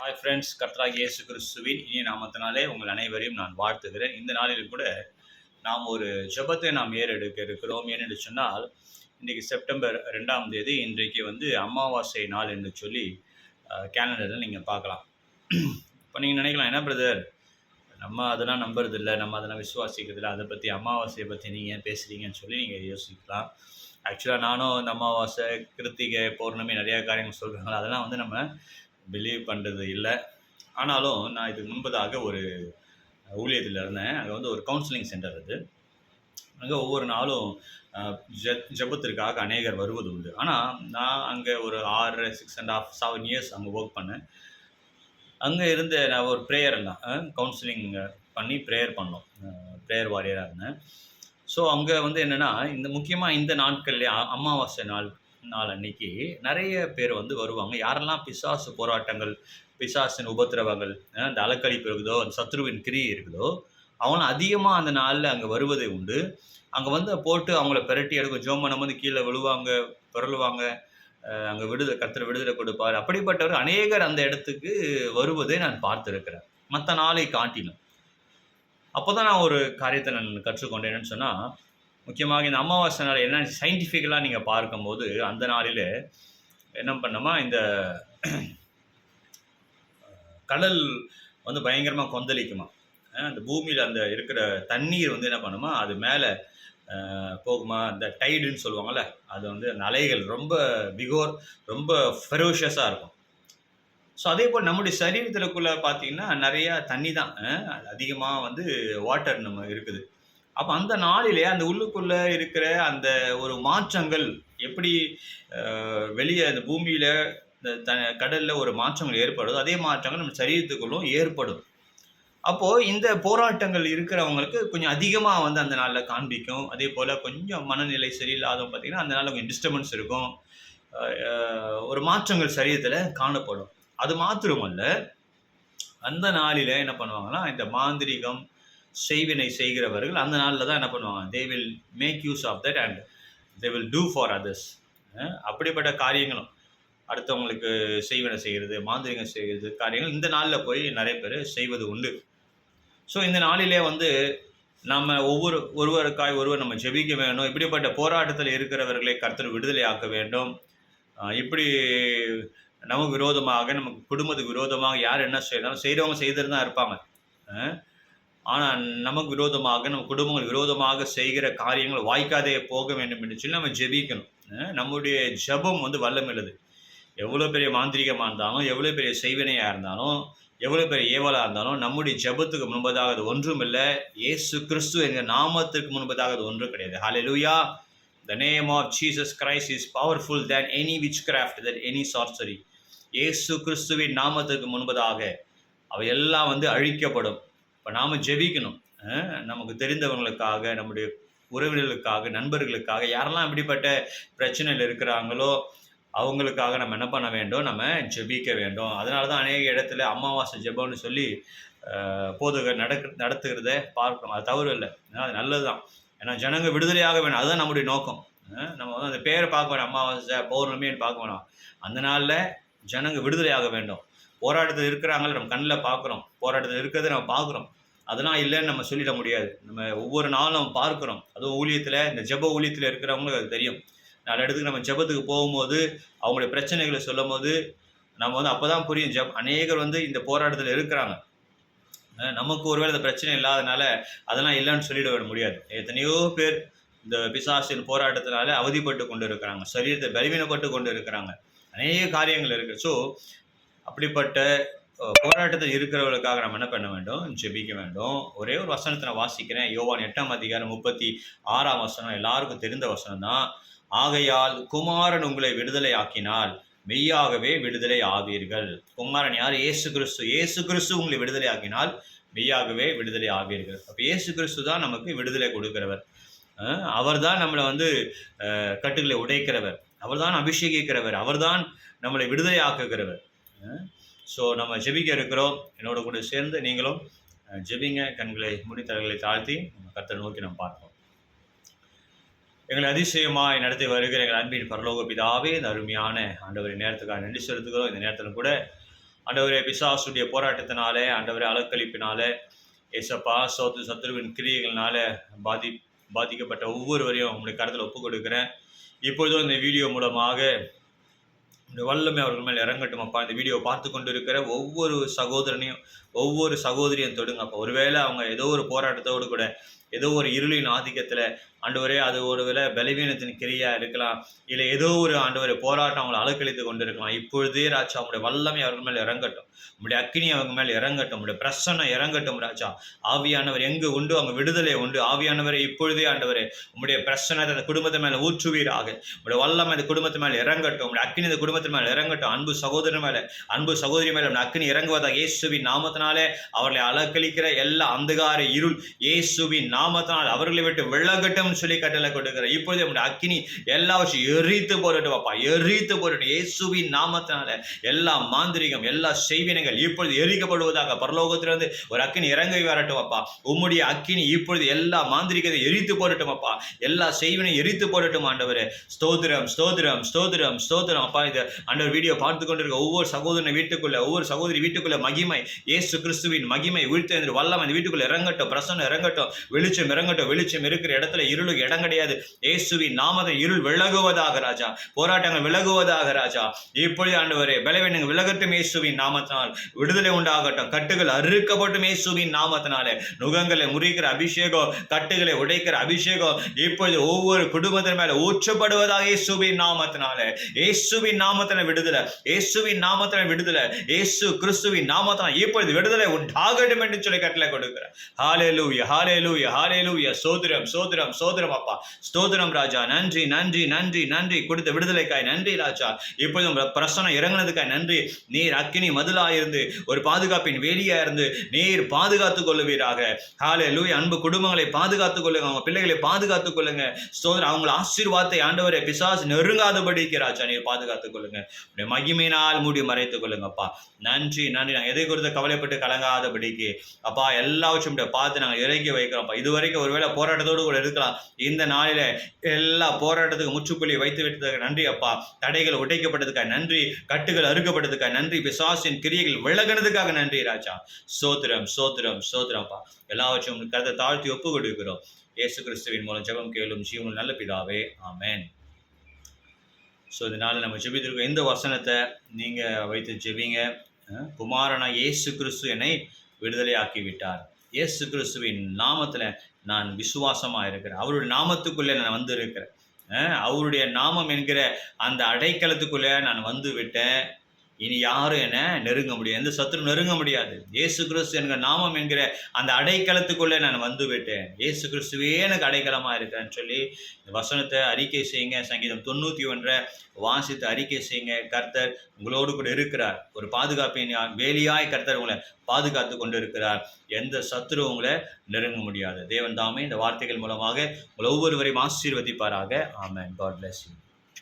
Hi friends கர்த்தராக இயேசு கிறிஸ்துவின் இனி நாமத்தினாலே உங்கள் அனைவரையும் நான் வாழ்த்துகிறேன். இந்த நாளில் கூட நாம் ஒரு ஜெபத்தை நாம் ஏறெடுக்க இருக்கிறோம். ஏனென்று சொன்னால் இன்றைக்கு செப்டம்பர் ரெண்டாம் தேதி இன்றைக்கு வந்து அமாவாசை நாள் என்று சொல்லி கேலண்டரில் நீங்கள் பார்க்கலாம். இப்போ நீங்கள் நினைக்கலாம் என்ன பிரதர் நம்ம அதெல்லாம் நம்புறதில்ல நம்ம அதெல்லாம் விசுவாசிக்கிறதில்ல. அதை பற்றி அமாவாசையை பற்றி நீங்கள் ஏன் பேசுகிறீங்கன்னு சொல்லி நீங்கள் யோசிக்கலாம். ஆக்சுவலாக நானும் இந்த அமாவாசை கிருத்திகை பௌர்ணமி நிறையா காரியங்கள் சொல்கிறாங்க அதெல்லாம் வந்து நம்ம பிலீவ் பண்ணுறது இல்லை. ஆனாலும் நான் இதுக்கு முன்பதாக ஒரு ஊழியத்தில் இருந்தேன். அங்கே வந்து ஒரு கவுன்சிலிங் சென்டர் அது. அங்கே ஒவ்வொரு நாளும் ஜ ஜபத்திற்காக ஜெபத்திற்காக அநேகர் வருவது உண்டு. ஆனால் நான் அங்கே ஒரு ஆறு six and half seven years அங்கே ஒர்க் பண்ணேன். அங்கே இருந்த நான் ஒரு ப்ரேயர் எல்லாம் கவுன்சிலிங் பண்ணி ப்ரேயர் பண்ணோம். ப்ரேயர் வாரியராக இருந்தேன். ஸோ அங்கே வந்து என்னென்னா இந்த முக்கியமாக இந்த நாட்கள்லேயே அமாவாசை நாள் நாள் அன்னைக்கு நிறைய பேர் வந்து வருவாங்க. யாரெல்லாம் பிசாசு போராட்டங்கள் பிசாசின் உபத்திரவங்கள் அந்த அலக்கழிப்பு இருக்குதோ அந்த சத்ருவின் கிரி இருக்குதோ அவங்களாம் அதிகமாக அந்த நாளில் அங்கே வருவதை உண்டு. அங்கே வந்து போட்டு அவங்கள பிரட்டி எடுக்கும். ஜோமனம் வந்து கீழே விழுவாங்க பிறழுவாங்க அங்கே விடுதலை கர்த்தர் விடுதலை கொடுப்பார். அப்படிப்பட்டவர் அநேகர் அந்த இடத்துக்கு வருவதை நான் பார்த்துருக்கிறேன். மற்ற நாளை காட்டிலும். அப்போ தான் நான் ஒரு காரியத்தை நான் கற்றுக்கொண்டேன் என்னன்னு சொன்னால் முக்கியமாக இந்த அமாவாசை நாள் என்ன சயின்டிஃபிக்கலாக நீங்கள் பார்க்கும்போது அந்த நாளில் என்ன பண்ணோமா இந்த கடல் வந்து பயங்கரமாக கொந்தளிக்குமா? அந்த பூமியில் அந்த இருக்கிற தண்ணீர் வந்து என்ன பண்ணுமா? அது மேலே போகுமா? அந்த டைடுன்னு சொல்லுவாங்கள்ல அது வந்து அந்த அலைகள் ரொம்ப பிகோர் ரொம்ப ஃபெரோஷியஸாக இருக்கும். ஸோ அதே போல் நம்முடைய சரீரத்திற்குள்ளே பார்த்தீங்கன்னா நிறையா தண்ணி தான். அதிகமாக வந்து வாட்டர் நம்ம இருக்குது. அப்போ அந்த நாளிலே அந்த உள்ளுக்குள்ளே இருக்கிற அந்த ஒரு மாற்றங்கள் எப்படி வெளியே அந்த பூமியில் இந்த த கடலில் ஒரு மாற்றங்கள் ஏற்படுதோ அதே மாற்றங்கள் நம்ம சரீரத்துக்குள்ளும் ஏற்படும். அப்போது இந்த போராட்டங்கள் இருக்கிறவங்களுக்கு கொஞ்சம் அதிகமாக வந்து அந்த நாளில் காண்பிக்கும். அதே போல் கொஞ்சம் மனநிலை சரியில்லாதவங்க பார்த்தீங்கன்னா அந்த நாளில் கொஞ்சம் டிஸ்டர்பன்ஸ் இருக்கும். ஒரு மாற்றங்கள் சரீரத்தில் காணப்படும். அது மாத்திரமல்ல அந்த நாளில் என்ன பண்ணுவாங்கன்னா இந்த மாந்திரிகம் செய்வினை செய்கிறவர்கள் அந்த நாளில் தான் என்ன பண்ணுவாங்க? They will make use of that and they will do for others அப்படிப்பட்ட காரியங்களும். அடுத்தவங்களுக்கு செய்வினை செய்கிறது மாந்திரிகம் செய்கிறது காரியங்கள் இந்த நாளில் போய் நிறைய பேர் செய்வது உண்டு. ஸோ இந்த நாளிலே வந்து நம்ம ஒவ்வொரு ஒருவருக்காய் ஒருவர் நம்ம ஜெபிக்க வேண்டும். இப்படிப்பட்ட போராட்டத்தில் இருக்கிறவர்களை கர்த்தர் விடுதலை ஆக்க வேண்டும். இப்படி நமக்கு விரோதமாக நமக்கு குடும்பத்துக்கு விரோதமாக யார் என்ன செய்யணும் செய்கிறவங்க செய்திருந்தான் இருப்பாங்க. ஆனால் நமக்கு விரோதமாக நம்ம குடும்பங்கள் விரோதமாக செய்கிற காரியங்கள் வாய்க்காதே போக வேண்டும் என்று சொல்லி நம்ம ஜெபிக்கணும். நம்முடைய ஜெபம் வந்து வல்லமில்லது. எவ்வளோ பெரிய மாந்திரிகமாக இருந்தாலும் எவ்வளோ பெரிய செய்வினையாக இருந்தாலும் எவ்வளோ பெரிய ஏவலாக இருந்தாலும் நம்முடைய ஜெபத்துக்கு முன்பதாக அது ஒன்றும் இல்லை. ஏசு கிறிஸ்து என்கிற நாமத்திற்கு முன்பதாக அது ஒன்றும் கிடையாது. Hallelujah the name of Jesus Christ is powerful than any witchcraft than any sorcery ஏசு கிறிஸ்துவின் நாமத்திற்கு முன்பதாக அவை எல்லாம் வந்து அழிக்கப்படும். இப்போ நாம் ஜெபிக்கணும். நமக்கு தெரிந்தவங்களுக்காக நம்முடைய உறவினர்களுக்காக நண்பர்களுக்காக யாரெல்லாம் இப்படிப்பட்ட பிரச்சனையில் இருக்கிறாங்களோ அவங்களுக்காக நம்ம என்ன பண்ண வேண்டும்? நம்ம ஜெபிக்க வேண்டும். அதனால தான் அநேக இடத்துல அமாவாசை ஜெபம்னு சொல்லி அஹ், நடக்க நடத்துகிறத பார்க்கணும் அது தவறு இல்லை. ஏன்னா அது நல்லது தான் ஏன்னா ஜனங்க விடுதலையாக வேணும். அதுதான் நம்முடைய நோக்கம். நம்ம வந்து அந்த பேரை பார்க்க வேணும். அமாவாசை பௌர்ணமின்னு பார்க்க வேணும். அந்த நாளில் ஜனங்க விடுதலையாக வேண்டும். போராட்டத்தில் இருக்கிறாங்கள நம்ம கண்ணில் பார்க்குறோம். போராட்டத்தில் இருக்கிறத நம்ம பார்க்குறோம். அதெல்லாம் இல்லைன்னு நம்ம சொல்லிட முடியாது. நம்ம ஒவ்வொரு நாளும் நம்ம பார்க்குறோம். அதுவும் ஊழியத்தில் இந்த ஜெப ஊழியத்தில் இருக்கிறவங்களுக்கு அது தெரியும். நாலு இடத்துக்கு நம்ம ஜெபத்துக்கு போகும்போது அவங்களுடைய பிரச்சனைகளை சொல்லும் போது நம்ம வந்து அப்போ தான் புரியும். ஜெப் அநேகர் வந்து இந்த போராட்டத்தில் இருக்கிறாங்க. நமக்கு ஒருவேளை இந்த பிரச்சனை இல்லாதனால அதெல்லாம் இல்லைன்னு சொல்லிட விட முடியாது. எத்தனையோ பேர் இந்த பிசாசின் போராட்டத்தினால அவதிப்பட்டு கொண்டு இருக்கிறாங்க. சரீரத்தை பலவீனப்பட்டு கொண்டு இருக்கிறாங்க. அநேக காரியங்கள் இருக்குது ஸோ அப்படிப்பட்ட போராட்டத்தில் இருக்கிறவர்களுக்காக நம்ம என்ன பண்ண வேண்டும்? ஜெபிக்க வேண்டும். ஒரே ஒரு வசனத்தை நான் வாசிக்கிறேன். யோவான் எட்டாம் அதிகாரம் முப்பத்தி ஆறாம் வசனம். எல்லாருக்கும் தெரிந்த வசனம் தான் ஆகையால் குமாரன் உங்களை விடுதலை ஆக்கினால் மெய்யாகவே விடுதலை ஆவீர்கள் குமாரன் யார்? ஏசு கிறிஸ்து. இயேசு கிறிஸ்து உங்களை விடுதலை ஆக்கினால் மெய்யாகவே விடுதலை ஆவீர்கள் அப்போ ஏசு கிறிஸ்து தான் நமக்கு விடுதலை கொடுக்கிறவர். அவர் தான் நம்மளை வந்து கட்டுகளை உடைக்கிறவர். அவர்தான் அபிஷேகிக்கிறவர். அவர்தான் நம்மளை விடுதலை ஆக்குகிறவர் ஸோ நம்ம ஜெபிக்க இருக்கிறோம். என்னோட கூட சேர்ந்து நீங்களும் ஜெபிங்க. கண்களை முடித்தலைகளை தாழ்த்தி நம்ம கர்த்தரை நோக்கி நம்ம பார்ப்போம். எங்களை அதிசயமாக நடத்தி வருகிற எங்கள் அன்பின் பரலோக பிதாவே இந்த அருமையான ஆண்டவரை நேரத்துக்காக நன்றி செலுத்துகிறோம். இந்த நேரத்தில் கூட ஆண்டவரே பிசாசுடைய போராட்டத்தினாலே ஆண்டவரை அலக்களிப்பினாலே ஏசப்பா சோத்து சத்ருவின் கிரியைகள்னால பாதி பாதிக்கப்பட்ட ஒவ்வொருவரையும் உங்களுடைய கருத்தில் ஒப்புக் கொடுக்குறேன் இப்பொழுதும் இந்த வீடியோ மூலமாக இந்த வல்லமை அவர்கள் மேல் இறங்கட்டும் அப்பா இந்த வீடியோ பார்த்து கொண்டு இருக்கிற ஒவ்வொரு சகோதரனையும் ஒவ்வொரு சகோதரியும் தொடுங்க அப்போ ஒருவேளை அவங்க ஏதோ ஒரு போராட்டத்தோடு கூட ஏதோ ஒரு இருளின் ஆதிக்கத்தில் ஆண்டவரே அது ஒரு வேளை பலவீனத்தின் கிரியா இருக்கலாம். இல்லை ஏதோ ஒரு ஆண்டவர் போராட்டம் அவங்களை அலக்கழித்து கொண்டு இருக்கலாம் இப்பொழுதே ராஜா உங்களுடைய வல்லமை அவர்கள் மேலே இறங்கட்டும். உங்களுடைய அக்கினி அவங்க மேல் இறங்கட்டும். உங்களுடைய பிரசன்னம் இறங்கட்டும் ராஜா. ஆவியானவர் எங்கு உண்டு? அவங்க விடுதலை உண்டு. ஆவியானவரை இப்பொழுதே ஆண்டவரே உங்களுடைய பிரச்சனை அந்த குடும்பத்து மேலே ஊற்றுவீராக. உங்களுடைய வல்லமை அந்த குடும்பத்து மேலே இறங்கட்டும். உங்களுடைய அக்கினி இந்த குடும்பத்தின் மேலே இறங்கட்டும். அன்பு சகோதரன் மேலே அன்பு சகோதரி மேலே அக்கினி இறங்குவதாக இயேசுவின் நாமத்தினாலே அவர்களை அலக்களிக்கிற எல்லா அந்தகார இருள் இயேசுவின் நாமத்தினால் அவர்களை விட்டு விலகட்டும் சொல்லி கட்டளை கொடுக்கிற இப்பொழுது நம்முடைய அக்கினி எல்லாவற்றையும் எரித்து போடட்டும் அப்பா எரித்து போடட்டும் இயேசுவின் நாமத்தினால எல்லா மாந்திரிகம் எல்லா செய்வினங்கள் இப்பொழுது எரிக்கப்படுவதாக பரலோகத்திலிருந்து ஒரு அக்கினி இறங்கி வரட்டும் அப்பா உம்முடைய அக்கினி இப்பொழுது எல்லா மாந்திரிகத்தை எரித்து போடட்டும் அப்பா எல்லா செய்வினையும் எரித்து போடட்டும் ஆண்டவர். ஸ்தோத்திரம் ஸ்தோத்திரம் ஸ்தோத்திரம் ஸ்தோத்திரம். அப்பா இது ஆண்டவர் வீடியோ பார்த்து கொண்டிருக்க ஒவ்வொரு சகோதரன் வீட்டுக்குள்ள ஒவ்வொரு சகோதரி வீட்டுக்குள்ள மகிமை இயேசு கிறிஸ்துவின் மகிமை வீழ்த்து வல்லம் அந்த வீட்டுக்குள்ள இறங்கட்டும் பிரசன்னம் இறங்கட்டும் வெளி வெளிச்சம் இறங்கட்டும். வெளிச்சம் இருக்கிற இடத்துல இருளுக்கு இடம் கிடையாது. ஏசுவி நாமத இருள் விலகுவதாக ராஜா. போராட்டங்கள் விலகுவதாக ராஜா. இப்பொழுது ஆண்டவரே பலவீனங்கள் விலகட்டும் இயேசுவின் நாமத்தினால். விடுதலை உண்டாகட்டும். கட்டுகள் அறுக்கப்பட்டும் இயேசுவின் நாமத்தினாலே. நுகங்களை முறிக்கிற அபிஷேகம் கட்டுகளை உடைக்கிற அபிஷேகம் இப்பொழுது ஒவ்வொரு குடும்பத்தின் மேல ஊற்றப்படுவதாக இயேசுவின் நாமத்தினாலே. இயேசுவின் நாமத்தின விடுதலை. இயேசுவின் நாமத்தின விடுதலை. இயேசு கிறிஸ்துவின் நாமத்தினால் இப்பொழுது விடுதலை உண்டாகட்டும் என்று சொல்லி கட்டளை கொடுக்கிறேன். ஹாலே லூயா ஹாலேலூயா சோதரம் சோதரம் சோதரம் அப்பா. ஸ்தோதரம் ராஜா. நன்றி நன்றி நன்றி நன்றி. கொடுத்த விடுதலைக்காய் நன்றி ராஜா. இப்பொழுது பிரசனம் இறங்குனதுக்காய் நன்றி. நீர் அக்கினி மதுலா இருந்து ஒரு பாதுகாப்பின் வேலியா இருந்து நீர் பாதுகாத்துக் கொள்ளுவீராக. ஹாலே லூய் அன்பு குடும்பங்களை பாதுகாத்துக் கொள்ளுங்க. அவங்க பிள்ளைகளை பாதுகாத்துக் கொள்ளுங்க. சோதரம் அவங்கள ஆசீர்வாதத்தை ஆண்டவரை பிசாசு நெருங்காதபடிக்கு ராஜா நீர் பாதுகாத்துக் கொள்ளுங்க. மகிமையினால் மூடி மறைத்துக் கொள்ளுங்கப்பா நன்றி நன்றி. நான் எதை குறித்து கவலைப்பட்டு கலங்காதபடிக்கு. அப்பா எல்லாவற்றும் பார்த்து நாங்கள் இறங்கி வைக்கிறோம்ப்பா இதுவரைக்கும் ஒருவேளை போராட்டத்தோடு கூட இருக்கலாம். இந்த நாளில் எல்லா போராட்டத்துக்கு முற்றுப்புள்ளி வைத்து விட்டதுக்கு நன்றி அப்பா. தடைகள் உடைக்கப்பட்டதுக்காக நன்றி. கட்டுகள் அறுக்கப்பட்டதுக்காக நன்றி. பிசாசின் கிரியைகள் விலகினதுக்காக நன்றி ராஜா. சோத்திரம் சோத்திரம் சோத்திரம்ப்பா எல்லாவற்றையும் கருத்தை தாழ்த்தி ஒப்பு கொடுக்கிறோம். இயேசு கிறிஸ்துவின் மூலம் ஜெபம் கேளும் ஜீவனும் நல்ல பிதாவே ஆமேன். ஸோ இதனால் நம்ம ஜெபித்திருக்கோம் எந்த வசனத்தை நீங்கள் வைத்து ஜெபிங்க. குமாரனா இயேசு கிறிஸ்து என்னை விடுதலையாக்கி விட்டார். இயேசு கிறிஸ்துவின் நாமத்தில் நான் விசுவாசமாக இருக்கிறேன். அவருடைய நாமத்துக்குள்ளே நான் வந்து இருக்கிறேன். அவருடைய நாமம் என்கிற அந்த அடைக்கலத்துக்குள்ளே நான் வந்து விட்டேன். இனி யாரும் என்ன நெருங்க முடியாது. எந்த சத்துரு நெருங்க முடியாது. இயேசு கிறிஸ்து என்கிற நாமம் என்கிற அந்த அடைக்கலத்துக்குள்ளே நான் வந்து விட்டேன். இயேசு கிறிஸ்துவே எனக்கு அடைக்கலமாக இருக்கிறேன்னு சொல்லி இந்த வசனத்தை அறிக்கை செய்யுங்க. சங்கீதம் தொண்ணூற்றி ஒன்றை வாசித்து அறிக்கை செய்யுங்க. கர்த்தர் உங்களோடு கூட இருக்கிறார். ஒரு பாதுகாப்பின் வேலியாய் கர்த்தர் உங்களை பாதுகாத்து கொண்டு இருக்கிறார் எந்த சத்துரு உங்களை நெருங்க முடியாது. தேவன் தாமே இந்த வார்த்தைகள் மூலமாக உங்களை ஒவ்வொருவரையும் ஆசீர்வதிப்பாராக. ஆமேன். God bless you